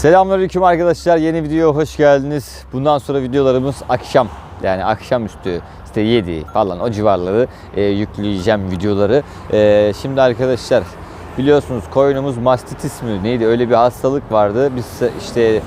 Selamünaleyküm arkadaşlar. Yeni videoya hoş geldiniz. Bundan sonra videolarımız akşam yani akşamüstü işte 7 falan o civarları e, yükleyeceğim videoları. E, şimdi arkadaşlar biliyorsunuz koyunumuz mastitis mi neydi öyle bir hastalık vardı. Biz işte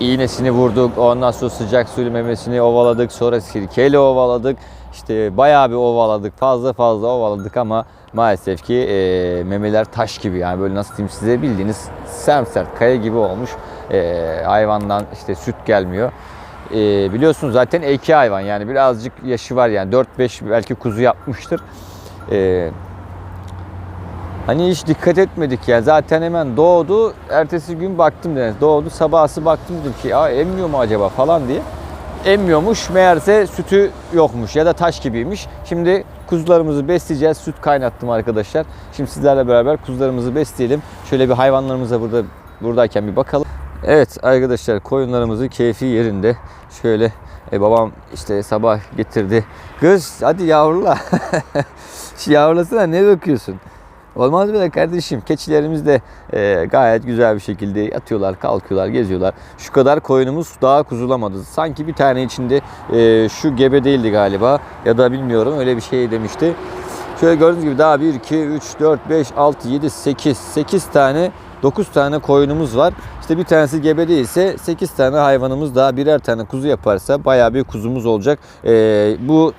iğnesini vurduk. Ondan sonra sıcak suyla memesini ovaladık. Sonra sirkeyle ovaladık. İşte bayağı bir ovaladık. Fazla fazla ovaladık ama maalesef ki e, memeler taş gibi. Yani böyle nasıl diyeyim size bildiğiniz semsert kaya gibi olmuş. E, hayvandan işte süt gelmiyor. E, biliyorsunuz zaten eki hayvan yani birazcık yaşı var yani 4-5 belki kuzu yapmıştır. E, Hani hiç dikkat etmedik ya. Zaten hemen doğdu. Ertesi gün baktım yani doğdu. Sabahsı baktım dedim ki emmiyor mu acaba falan diye. Emmiyormuş. Meğerse sütü yokmuş ya da taş gibiymiş. Şimdi kuzularımızı besleyeceğiz. Süt kaynattım arkadaşlar. Şimdi sizlerle beraber kuzularımızı besleyelim. Şöyle bir hayvanlarımıza burada buradayken bir bakalım. Evet arkadaşlar koyunlarımızın keyfi yerinde. Şöyle e, babam işte sabah getirdi. Kız hadi yavrula. Yavrulasana ne bakıyorsun? Olmaz mı kardeşim? Keçilerimiz de e, gayet güzel bir şekilde yatıyorlar, kalkıyorlar, geziyorlar. Şu kadar koyunumuz daha kuzulamadı. Sanki bir tane içinde e, şu gebe değildi galiba ya da bilmiyorum öyle bir şey demişti. Şöyle gördüğünüz gibi daha 1, 2, 3, 4, 5, 6, 7, 8, 8 tane 9 tane koyunumuz var. İşte bir tanesi gebe değilse 8 tane hayvanımız daha birer tane kuzu yaparsa bayağı bir kuzumuz olacak. E, bu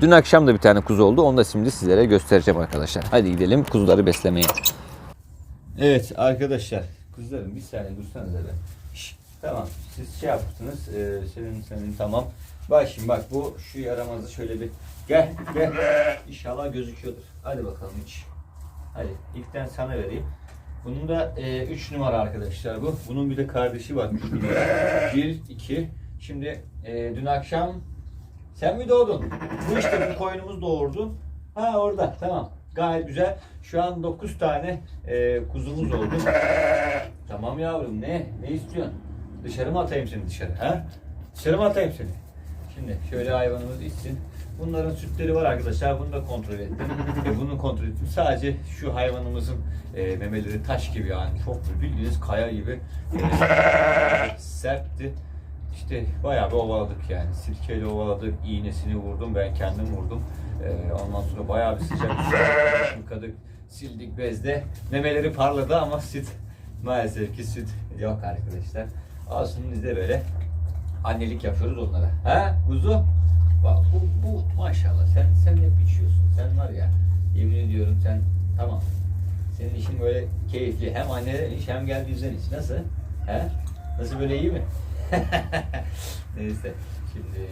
Dün akşam da bir tane kuzu oldu. Onu da şimdi sizlere göstereceğim arkadaşlar. Hadi gidelim kuzuları beslemeye. Evet arkadaşlar. Kuzularım bir saniye dursanız. Şş, tamam siz şey yaptınız. Ee, senin senin tamam. Bak şimdi bak bu şu yaramazı şöyle bir gel gel. İnşallah gözüküyordur. Hadi bakalım iç. Hadi ilkten sana vereyim. Bunun da 3 numara arkadaşlar bu. Bunun bir de kardeşi var 3 numara. 1, 2. Şimdi e, dün akşam sen mi doğdun? Bu işte bu koyunumuz doğurdu. Ha orada tamam. Gayet güzel. Şu an 9 tane e, kuzumuz oldu. tamam yavrum ne? Ne istiyorsun? Dışarı mı atayım seni dışarı? Ha? Dışarı mı atayım seni? Şimdi şöyle hayvanımız içsin. Bunların sütleri var arkadaşlar. Bunu da kontrol ettim. e, bunu kontrol ettim. Sadece şu hayvanımızın e, memeleri taş gibi yani. Çok bildiğiniz kaya gibi. E, sertti. İşte bayağı bir ovaladık yani. Sirkeyle ovaladık, iğnesini vurdum, ben kendim vurdum. Ee, ondan sonra bayağı bir sıcak yıkadık, sildik bezde. Memeleri parladı ama süt, maalesef ki süt yok arkadaşlar. Olsun biz de böyle annelik yapıyoruz onlara. Ha kuzu? Bak bu, bu maşallah sen sen hep içiyorsun. Sen var ya yemin ediyorum sen tamam. Senin işin böyle keyifli. Hem anneden iş hem gel bizden iç. Nasıl? He? Nasıl böyle iyi mi? Neyse. Şimdi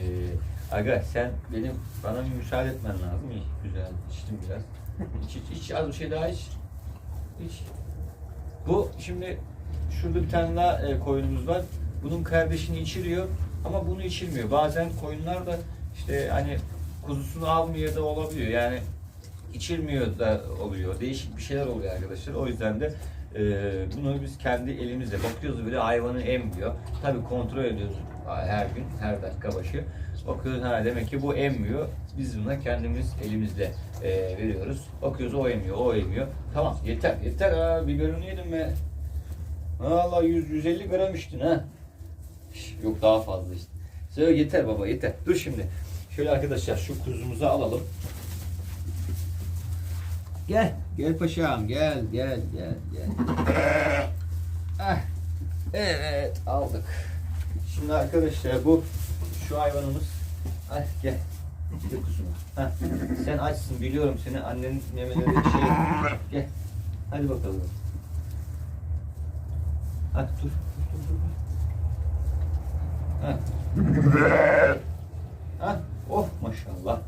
aga sen benim bana bir müsaade etmen lazım. İyi, güzel içtim biraz. İç iç iç az bir şey daha iç. İç. Bu şimdi şurada bir tane daha e, koyunumuz var. Bunun kardeşini içiriyor ama bunu içirmiyor. Bazen koyunlar da işte hani kuzusunu almıyor da olabiliyor. Yani içilmiyor da oluyor. Değişik bir şeyler oluyor arkadaşlar. O yüzden de e, bunu biz kendi elimizle bakıyoruz böyle hayvanı emmiyor. Tabii kontrol ediyoruz her gün, her dakika başı. Bakıyoruz ha demek ki bu emmiyor. Biz buna kendimiz elimizle e, veriyoruz. Bakıyoruz o emiyor, o emiyor. Tamam yeter, yeter ha biberini yedim be. Allah 100 150 gram içtin ha. Yok daha fazla işte. Söyle yeter baba yeter. Dur şimdi. Şöyle arkadaşlar şu kuzumuzu alalım. Gel. Gel paşam gel gel gel gel. ah. Evet aldık. Şimdi arkadaşlar bu şu hayvanımız. Ah gel. Gel kuzum. Ha. Sen açsın biliyorum seni annenin memeleri şey. Gel. Hadi bakalım. Ha dur. dur, dur, dur. Ha. Ha. Oh maşallah.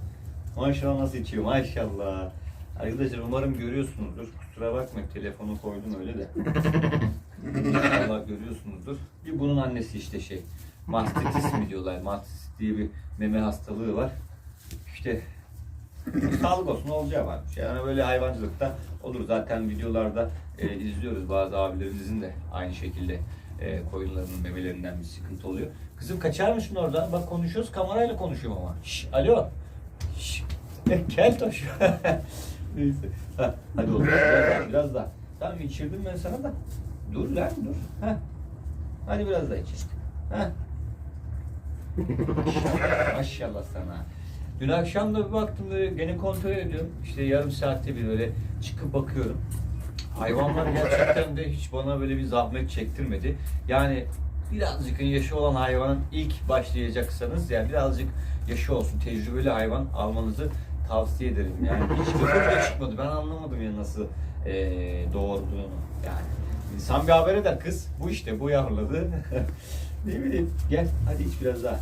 Maşallah nasıl içiyor maşallah. Arkadaşlar umarım görüyorsunuzdur. Kusura bakmayın telefonu koydum öyle de. İnşallah görüyorsunuzdur. Bir bunun annesi işte şey. Mastitis mi diyorlar. Mastitis diye bir meme hastalığı var. İşte sağlık olsun olacağı varmış. Yani böyle hayvancılıkta olur. Zaten videolarda e, izliyoruz bazı abilerimizin de aynı şekilde e, koyunlarının memelerinden bir sıkıntı oluyor. Kızım kaçar mısın oradan? Bak konuşuyoruz kamerayla konuşuyorum ama. Şş, alo. Şş, gel toş. Neyse. Ha, hadi oğlum biraz daha, biraz daha. Tamam içirdim ben sana da. Dur lan dur. Ha. Hadi biraz daha iç. Heh. Maşallah sana. Dün akşam da bir baktım böyle gene kontrol ediyorum. İşte yarım saatte bir böyle çıkıp bakıyorum. Hayvanlar gerçekten de hiç bana böyle bir zahmet çektirmedi. Yani birazcık yaşı olan hayvan ilk başlayacaksanız yani birazcık yaşı olsun tecrübeli hayvan almanızı tavsiye ederim. Yani hiç kötü çıkmadı. Ben anlamadım ya nasıl eee doğurduğunu. Yani insan bir haber eder kız. Bu işte bu yavruladı. ne bileyim. Gel hadi iç biraz daha.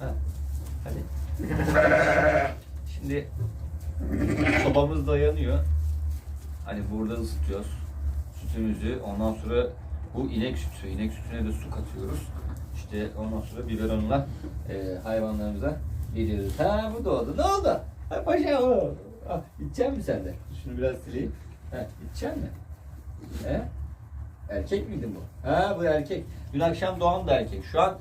Ha, hadi. Şimdi sobamız da yanıyor. Hani burada ısıtıyoruz sütümüzü. Ondan sonra bu inek sütü. İnek sütüne de su katıyoruz. İşte ondan sonra biberonla e, hayvanlarımıza veriyoruz. Ha bu doğdu. Ne oldu? Ha paşa o. Ah, içecek misin sen de? Şunu biraz sileyim. Ha, içecek mi? He? Erkek miydi bu? Ha bu erkek. Dün akşam doğan da erkek. Şu an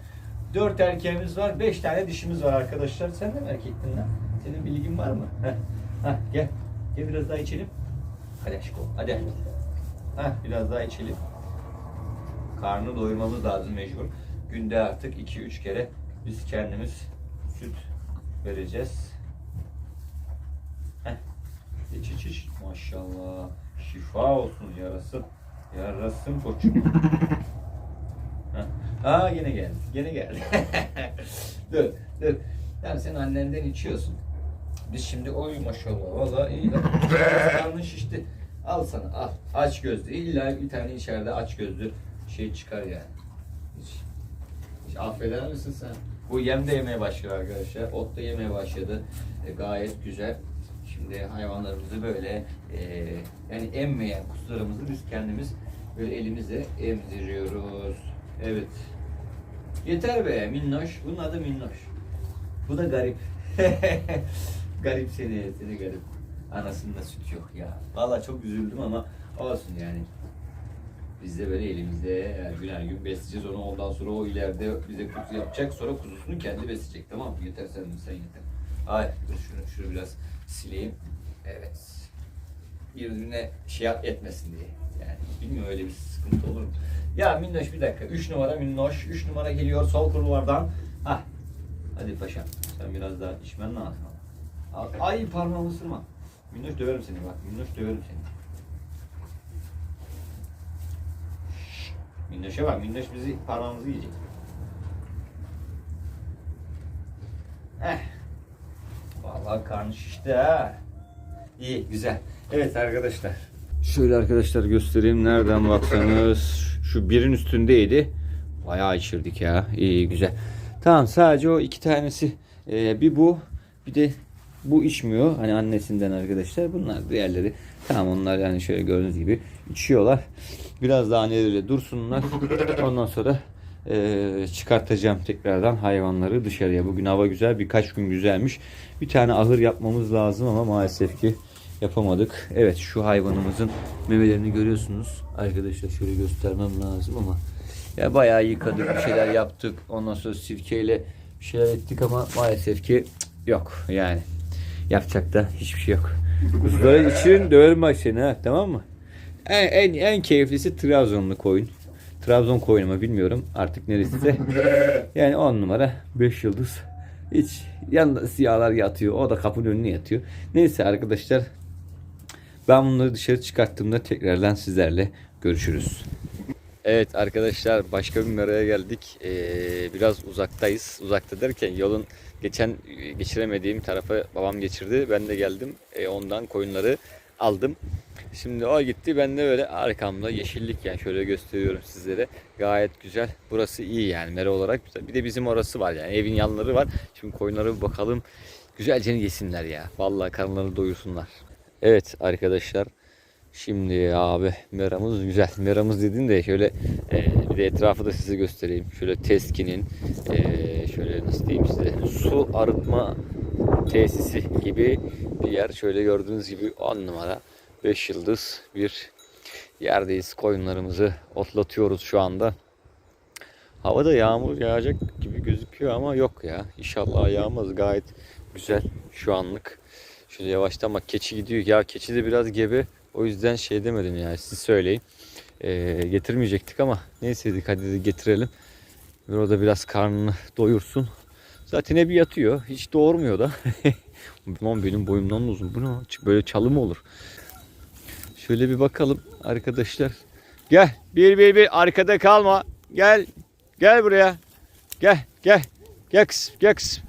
dört erkeğimiz var, beş tane dişimiz var arkadaşlar. Sen de mi erkektin lan? Senin bilgin var mı? Heh. Heh, gel. Gel biraz daha içelim. Hadi aşkım, hadi. Heh, biraz daha içelim. Karnı doyurmamız lazım mecbur. Günde artık 2-3 kere biz kendimiz süt vereceğiz. Heh. İç iç iç. Maşallah. Şifa olsun yarasın. Yarasın koçum. Aa yine geldi. Yine geldi. dur dur. Yani sen annenden içiyorsun. Biz şimdi oy maşallah vallahi iyi lan. Karnın şişti. Al sana al. Aç gözlü. İlla bir tane içeride aç gözlü şey çıkar yani. Hiç, hiç affeder misin sen? Bu yem de yemeye başladı arkadaşlar. Ot da yemeye başladı. E, gayet güzel. Şimdi hayvanlarımızı böyle e, yani emmeyen kuzularımızı biz kendimiz böyle elimizle emziriyoruz. Evet. Yeter be minnoş. Bunun adı minnoş. Bu da garip. garip seni, seni garip. Anasında süt yok ya. Vallahi çok üzüldüm ama olsun yani. Biz de böyle elimizde her gün her gün besleyeceğiz onu. Ondan sonra o ileride bize kuzu yapacak. Sonra kuzusunu kendi besleyecek. Tamam mı? Yeter sen, sen yeter. Ay dur şunu, şunu biraz sileyim. Evet. Birbirine şey etmesin diye. Yani bilmiyorum öyle bir sıkıntı olur mu? Ya Minnoş bir dakika. 3 numara Minnoş. 3 numara geliyor sol kulvardan. Hah. Hadi paşam. Sen biraz daha içmen lazım. Ay parmağımı ısırma. Minnoş döverim seni bak. Minnoş döverim seni. Minnoş'a bak. Minnoş bizi parmağımızı yiyecek. Eh. Vallahi karnı şişti ha. İyi, güzel. Evet arkadaşlar. Şöyle arkadaşlar göstereyim. Nereden baksanız şu birin üstündeydi. Bayağı içirdik ya. İyi, güzel. Tamam sadece o iki tanesi. Ee, bir bu, bir de bu içmiyor. Hani annesinden arkadaşlar. Bunlar diğerleri. Tamam onlar yani şöyle gördüğünüz gibi içiyorlar. Biraz daha anneleriyle dursunlar. Ondan sonra e, çıkartacağım tekrardan hayvanları dışarıya. Bugün hava güzel. Birkaç gün güzelmiş. Bir tane ahır yapmamız lazım ama maalesef ki yapamadık. Evet şu hayvanımızın memelerini görüyorsunuz. Arkadaşlar şöyle göstermem lazım ama ya bayağı yıkadık, bir şeyler yaptık. Ondan sonra sirkeyle bir şeyler ettik ama maalesef ki yok yani. Yapacak da hiçbir şey yok. Kuzuları için döverim bak tamam mı? En, en, en keyiflisi Trabzonlu koyun. Trabzon koyunu mu bilmiyorum artık neresi Yani 10 numara 5 yıldız. Hiç yanında siyahlar yatıyor. O da kapının önüne yatıyor. Neyse arkadaşlar ben bunları dışarı çıkarttığımda tekrardan sizlerle görüşürüz. Evet arkadaşlar başka bir meraya geldik. Ee, biraz uzaktayız. Uzakta derken yolun geçen geçiremediğim tarafa babam geçirdi. Ben de geldim. Ee, ondan koyunları aldım. Şimdi o gitti. Ben de böyle arkamda yeşillik yani şöyle gösteriyorum sizlere. Gayet güzel. Burası iyi yani mera olarak. Bir de bizim orası var yani evin yanları var. Şimdi koyunlara bir bakalım. Güzelce yesinler ya. Vallahi karınlarını doyursunlar. Evet arkadaşlar. Şimdi abi meramız güzel. Meramız dediğin de şöyle e, bir de etrafı da size göstereyim. Şöyle teskinin e, şöyle nasıl diyeyim size su arıtma tesisi gibi bir yer. Şöyle gördüğünüz gibi 10 numara 5 yıldız bir yerdeyiz. Koyunlarımızı otlatıyoruz şu anda. Havada yağmur yağacak gibi gözüküyor ama yok ya. İnşallah yağmaz. Gayet güzel şu anlık. Şöyle yavaştan bak keçi gidiyor. Ya keçi de biraz gebe. O yüzden şey demedim yani siz söyleyin. e, getirmeyecektik ama neyse dedik hadi dedi getirelim. Ve o biraz karnını doyursun. Zaten hep yatıyor. Hiç doğurmuyor da. Aman benim boyumdan da uzun. Bu ne? lan? Böyle çalı mı olur? Şöyle bir bakalım arkadaşlar. Gel. Bir bir bir arkada kalma. Gel. Gel buraya. Gel. Gel. Gel kızım. Gel kızım.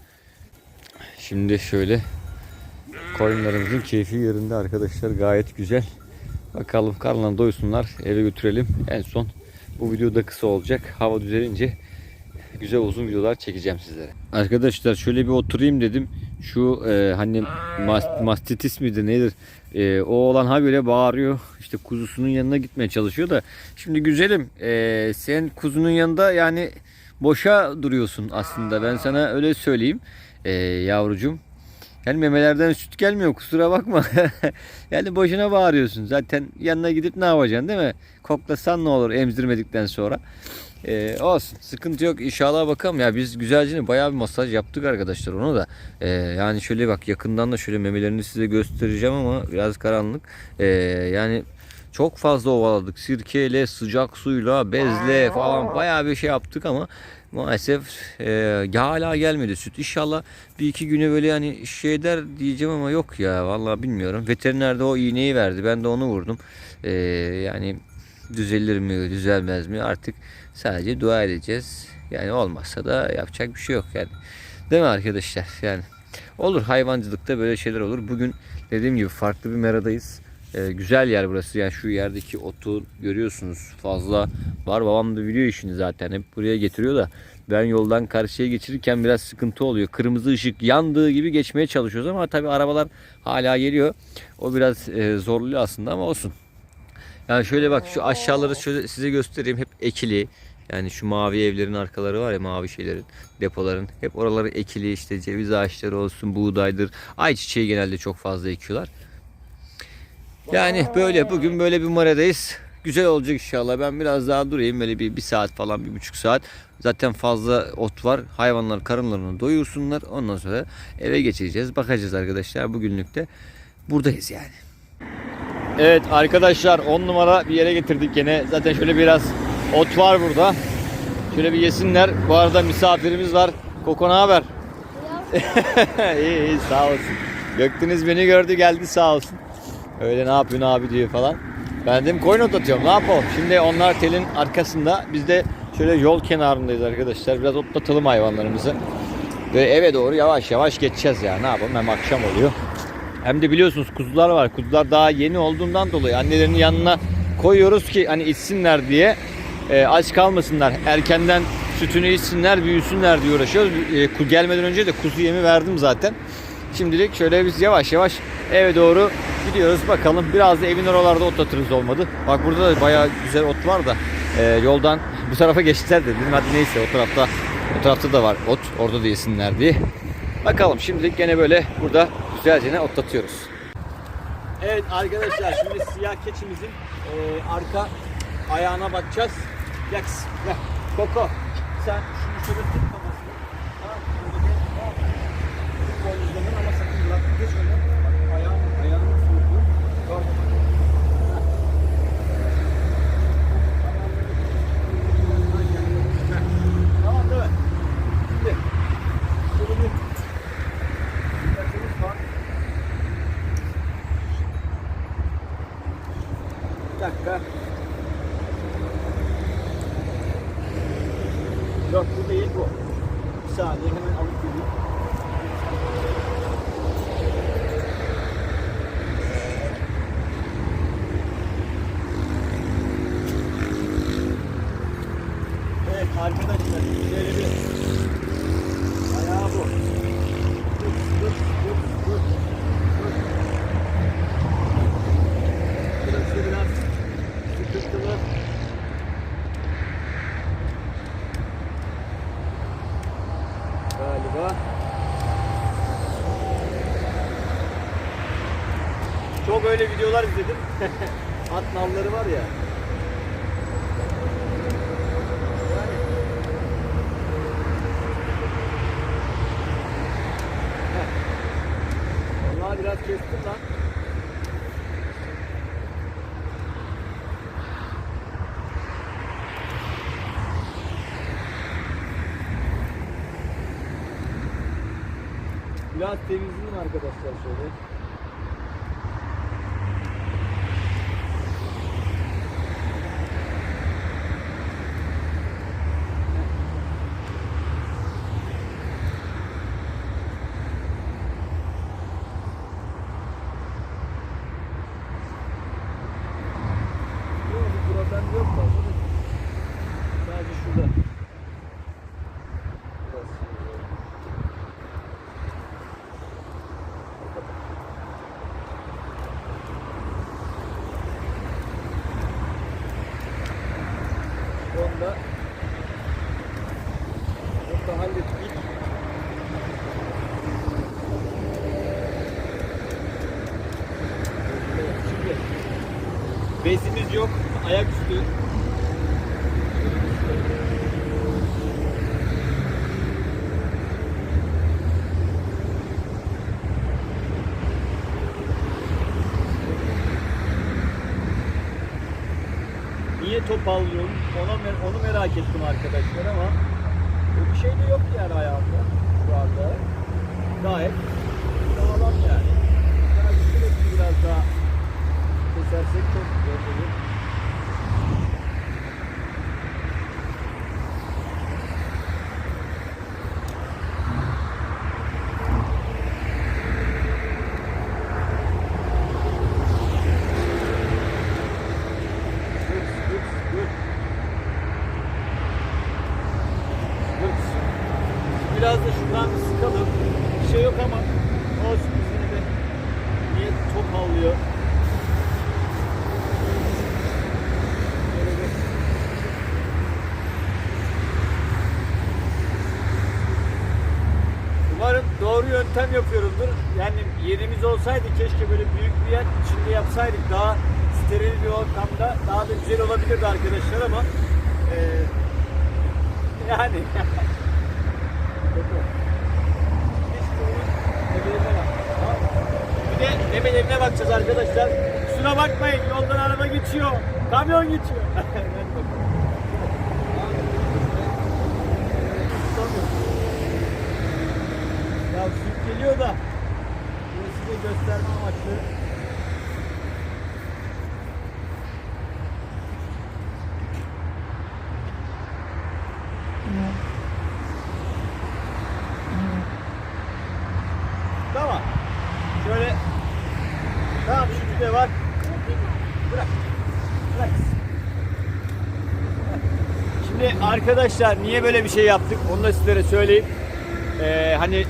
Şimdi şöyle koyunlarımızın keyfi yerinde arkadaşlar. Gayet güzel. Bakalım karnlarını doysunlar. Eve götürelim. En son bu video da kısa olacak. Hava düzelince güzel uzun videolar çekeceğim sizlere. Arkadaşlar şöyle bir oturayım dedim. Şu e, hani mas- mastitis midir nedir? E, o olan ha böyle bağırıyor. İşte kuzusunun yanına gitmeye çalışıyor da. Şimdi güzelim e, sen kuzunun yanında yani boşa duruyorsun aslında. Ben sana öyle söyleyeyim e, yavrucum. Yani memelerden süt gelmiyor kusura bakma. yani boşuna bağırıyorsun. Zaten yanına gidip ne yapacaksın değil mi? Koklasan ne olur emzirmedikten sonra. Ee, olsun sıkıntı yok. İnşallah bakalım. Ya biz güzelce bayağı bir masaj yaptık arkadaşlar onu da. Ee, yani şöyle bak yakından da şöyle memelerini size göstereceğim ama biraz karanlık. Ee, yani çok fazla ovaladık. Sirkeyle sıcak suyla bezle falan bayağı bir şey yaptık ama maalesef e, hala gelmedi süt. İnşallah bir iki güne böyle yani şey eder diyeceğim ama yok ya. Vallahi bilmiyorum. Veteriner de o iğneyi verdi. Ben de onu vurdum. Ee, yani düzelir mi düzelmez mi? Artık sadece dua edeceğiz. Yani olmazsa da yapacak bir şey yok yani. Değil mi arkadaşlar? Yani olur hayvancılıkta böyle şeyler olur. Bugün dediğim gibi farklı bir meradayız. Ee, güzel yer burası. Yani şu yerdeki otu görüyorsunuz fazla var. Babam da biliyor işini zaten. Hep buraya getiriyor da ben yoldan karşıya geçirirken biraz sıkıntı oluyor. Kırmızı ışık yandığı gibi geçmeye çalışıyoruz ama tabii arabalar hala geliyor. O biraz e, zorluyor aslında ama olsun. Yani şöyle bak şu aşağıları şöyle size göstereyim. Hep ekili. Yani şu mavi evlerin arkaları var ya mavi şeylerin depoların. Hep oraları ekili işte ceviz ağaçları olsun buğdaydır. Ayçiçeği genelde çok fazla ekiyorlar. Yani böyle bugün böyle bir maradayız. Güzel olacak inşallah. Ben biraz daha durayım böyle bir, bir saat falan bir buçuk saat. Zaten fazla ot var. Hayvanlar karınlarını doyursunlar. Ondan sonra eve geçeceğiz. Bakacağız arkadaşlar. Bugünlük de buradayız yani. Evet arkadaşlar 10 numara bir yere getirdik gene. Zaten şöyle biraz ot var burada. Şöyle bir yesinler. Bu arada misafirimiz var. Koko ne haber? iyi iyi sağ olsun. Göktünüz beni gördü geldi sağ olsun. Öyle ne yapıyorsun abi diyor falan. Ben dedim koyun otlatıyorum ne yapalım. Şimdi onlar telin arkasında. Biz de şöyle yol kenarındayız arkadaşlar. Biraz otlatalım hayvanlarımızı. Ve eve doğru yavaş yavaş geçeceğiz ya. Ne yapalım hem akşam oluyor. Hem de biliyorsunuz kuzular var. Kuzular daha yeni olduğundan dolayı annelerinin yanına koyuyoruz ki hani içsinler diye e, aç kalmasınlar. Erkenden sütünü içsinler, büyüsünler diye uğraşıyoruz. E, gelmeden önce de kuzu yemi verdim zaten. Şimdilik şöyle biz yavaş yavaş eve doğru gidiyoruz. Bakalım biraz da evin oralarda otlatırız olmadı. Bak burada da bayağı güzel ot var da e, yoldan bu tarafa geçtiler de dedim hadi neyse o tarafta o tarafta da var ot orada da yesinler diye. Bakalım şimdilik gene böyle burada güzelce otlatıyoruz. Evet arkadaşlar şimdi siyah keçimizin e, arka ayağına bakacağız. Gel. Koko sen şunu şöyle tut kafasını. Tamam mı? Şöyle gel. Tamam mı? Tut boynuzlarını ama sakın bırak. Geç öne. Bak ayağın, ayağını nasıl vurdu? Gördün mü? Tamam değil mi? Şimdi şunu bir Dikkatimiz var. Bir dakika. böyle videolar izledim. At nalları var ya. Vallahi biraz kestim lan. Biraz temizledim arkadaşlar şöyle. Onu da onu da hallettik. Şimdi bezimiz yok. Ayaküstü. Niye topallıyorum? Ona mer- onu merak ettim arkadaşlar ama bir şey de yok yani ayağımda şu anda. Gayet sağlam yani. Biraz sürekli biraz daha kesersek çok güzel olur. Dur, dur, dur. Dur. Biraz da şuradan bir sıkalım. Bir şey yok ama olsun biz yine de niye top alıyor. Böyle bir Umarım doğru yöntem yapıyorumdur. Yani yerimiz olsaydı keşke böyle büyük bir yer içinde yapsaydık daha steril bir ortamda daha da güzel olabilirdi arkadaşlar ama eee yani? Bir de nebelerine bakacağız arkadaşlar. Kusura bakmayın yoldan araba geçiyor. Kamyon geçiyor. Hadi bakalım. Tutamıyorum. Ya süt geliyor da bunu size gösterme amaçlı. Tamam. Şöyle Tamam sütü de var. Bırak. Bırak. Şimdi arkadaşlar niye böyle bir şey yaptık onu da sizlere söyleyeyim. Ee, hani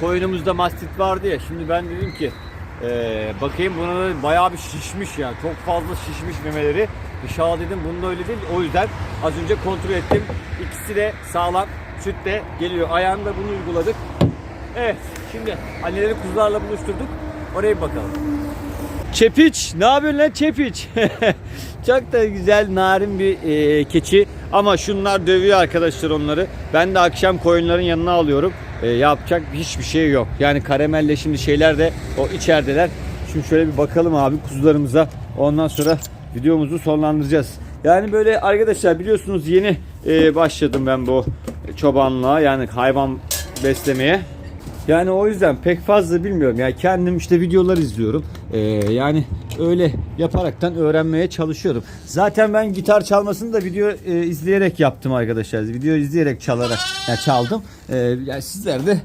koyunumuzda mastit vardı ya şimdi ben dedim ki ee, bakayım buna da bayağı bir şişmiş ya çok fazla şişmiş memeleri. İnşallah dedim bunda öyle değil. O yüzden az önce kontrol ettim. İkisi de sağlam süt de geliyor. Ayağında bunu uyguladık. Evet şimdi anneleri kuzularla buluşturduk. Oraya bakalım. Çepiç ne yapıyorsun lan Çepiç? Çok da güzel narin bir e, keçi. Ama şunlar dövüyor arkadaşlar onları. Ben de akşam koyunların yanına alıyorum e, yapacak hiçbir şey yok. Yani karamelle şimdi şeyler de o içerideler. Şimdi şöyle bir bakalım abi kuzularımıza. Ondan sonra videomuzu sonlandıracağız. Yani böyle arkadaşlar biliyorsunuz yeni e, başladım ben bu çobanlığa yani hayvan beslemeye. Yani o yüzden pek fazla bilmiyorum. Yani kendim işte videolar izliyorum. Ee, yani öyle yaparaktan öğrenmeye çalışıyorum. Zaten ben gitar çalmasını da video e, izleyerek yaptım arkadaşlar. Video izleyerek çalarak yani çaldım. Ee, yani sizler de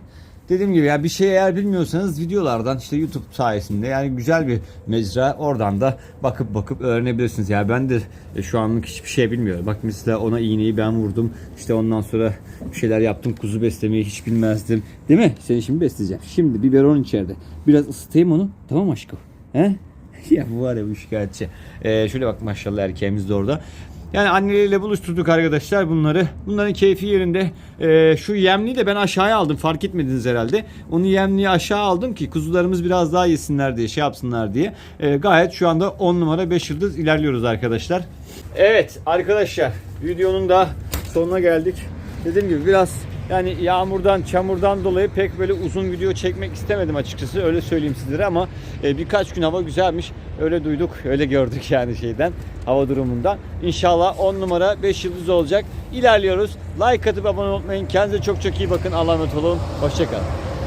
dediğim gibi ya bir şey eğer bilmiyorsanız videolardan işte YouTube sayesinde yani güzel bir mecra oradan da bakıp bakıp öğrenebilirsiniz. Yani ben de e, şu anlık hiçbir şey bilmiyorum. Bak mesela ona iğneyi ben vurdum. İşte ondan sonra bir şeyler yaptım. Kuzu beslemeyi hiç bilmezdim. Değil mi? Seni şimdi besleyeceğim. Şimdi biberon içeride. Biraz ısıtayım onu. Tamam aşkım? He? ya bu var ya bu şikayetçi. Ee, şöyle bak maşallah erkeğimiz de orada. Yani anneleriyle buluşturduk arkadaşlar bunları. Bunların keyfi yerinde. Ee, şu yemliği de ben aşağıya aldım. Fark etmediniz herhalde. Onu yemliği aşağı aldım ki kuzularımız biraz daha yesinler diye, şey yapsınlar diye. Ee, gayet şu anda 10 numara 5 yıldız ilerliyoruz arkadaşlar. Evet arkadaşlar videonun da sonuna geldik. Dediğim gibi biraz yani yağmurdan, çamurdan dolayı pek böyle uzun video çekmek istemedim açıkçası. Öyle söyleyeyim sizlere ama e, birkaç gün hava güzelmiş. Öyle duyduk, öyle gördük yani şeyden, hava durumundan. İnşallah 10 numara 5 yıldız olacak. İlerliyoruz. Like atıp abone olmayı unutmayın. Kendinize çok çok iyi bakın. Allah'a emanet olun. Hoşçakalın.